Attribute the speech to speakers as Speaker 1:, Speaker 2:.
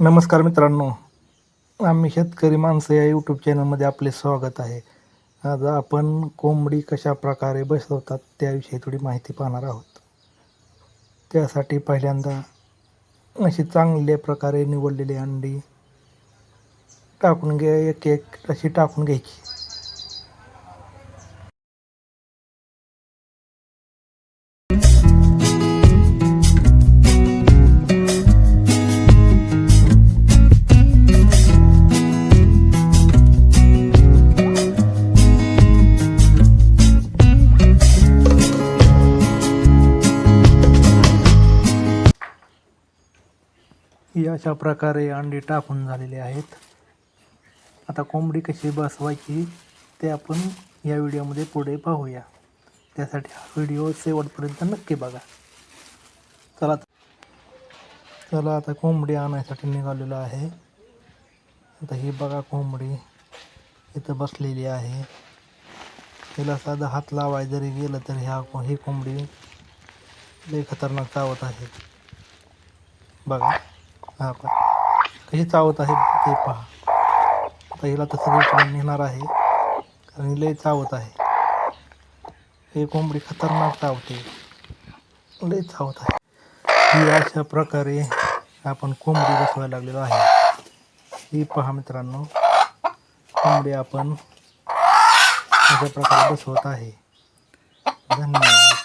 Speaker 1: नमस्कार मित्रांनो आम्ही शेतकरी माणसं या यूट्यूब चॅनलमध्ये आपले स्वागत आहे. आज आपण कोंबडी कशा प्रकारे बसवतात त्याविषयी थोडी माहिती पाहणार आहोत. त्यासाठी पहिल्यांदा अशी चांगल्या प्रकारे निवडलेली अंडी टाकून घ्या एक एक अशी टाकून घ्यायची. ही अशा प्रकारे अंडी टाकून झालेली आहेत. आता कोंबडी कशी बसवायची ते आपण या व्हिडिओमध्ये पुढे पाहूया. त्यासाठी हा व्हिडिओ शेवटपर्यंत नक्की बघा. चला चला आता कोंबडी आणायसाठी निघालेलो आहे. आता ही बघा कोंबडी इथं बसलेली आहे. तिला साधा हात लावाय जरी गेलं तरी ह्या ही कोंबडी लई खतरनाक चावत आहे. बघा. हा कशी चावत आहे ते पहा. आता हिला तसं सगळीकडे नेणार आहे. कारण लय लई चावत आहे. हे कोंबडी खतरनाक चावते. लई चावत आहे. ही अशा प्रकारे आपण कोंबडी बसवायला लागलेलो आहे. ही पहा मित्रांनो. कोंबडी आपण अशा प्रकारे बसवत आहे. धन्यवाद.